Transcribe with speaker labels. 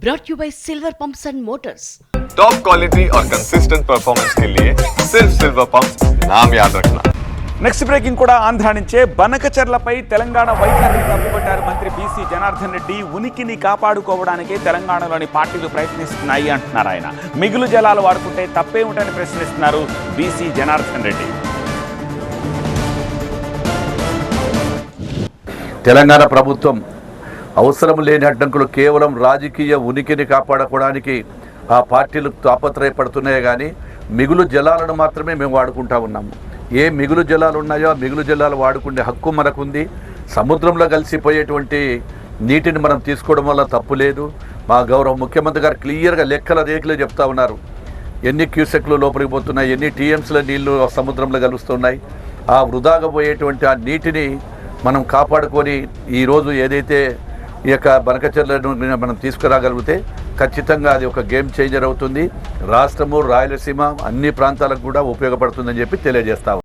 Speaker 1: brought you by Silver Pumps and Motors.
Speaker 2: Top quality और consistent performance के लिए सिर्फ सिल्वर पंप नाम याद रखना
Speaker 3: నెక్స్ట్ బ్రేకింగ్ కూడా ఆంధ్ర నుంచే బనకచర్లపై తెలంగాణ వైఖరిని తప్పుపట్టారు మంత్రి బీసీ జనార్దన్ రెడ్డి ఉనికిని కాపాడుకోవడానికే తెలంగాణలోని పార్టీలు ప్రయత్నిస్తున్నాయి అంటున్నారు ఆయన మిగులు జలాలు వాడుకుంటే తప్పే ఉంటని ప్రశ్నిస్తున్నారు బీసీ జనార్దన్ రెడ్డి
Speaker 4: తెలంగాణ ప్రభుత్వం అవసరం లేని అడ్డంకులు కేవలం రాజకీయ ఉనికిని కాపాడుకోవడానికి ఆ పార్టీలు తాపత్రయపడుతున్నాయి కానీ మిగులు జలాలను మాత్రమే మేము వాడుకుంటా ఉన్నాము ఏ మిగులు జలాలు ఉన్నాయో ఆ మిగులు జలాలు వాడుకునే హక్కు మనకుంది. సముద్రంలో కలిసిపోయేటువంటి నీటిని మనం తీసుకోవడం వల్ల తప్పు లేదు. మా గౌరవ ముఖ్యమంత్రి గారు క్లియర్గా లెక్కల రేఖలు చెప్తా ఉన్నారు. ఎన్ని క్యూసెక్లు లోపలికి పోతున్నాయి ఎన్ని టీఎంస్ల నీళ్ళు సముద్రంలో కలుస్తున్నాయి. ఆ వృధాగా పోయేటువంటి ఆ నీటిని మనం కాపాడుకొని ఈరోజు ఏదైతే ఈ యొక్క బనకచర్లను మనం తీసుకురాగలిగితే ఖచ్చితంగా అది ఒక గేమ్ చేంజర్ అవుతుంది. రాష్ట్రము రాయలసీమ అన్ని ప్రాంతాలకు కూడా ఉపయోగపడుతుందని చెప్పి తెలియజేస్తాము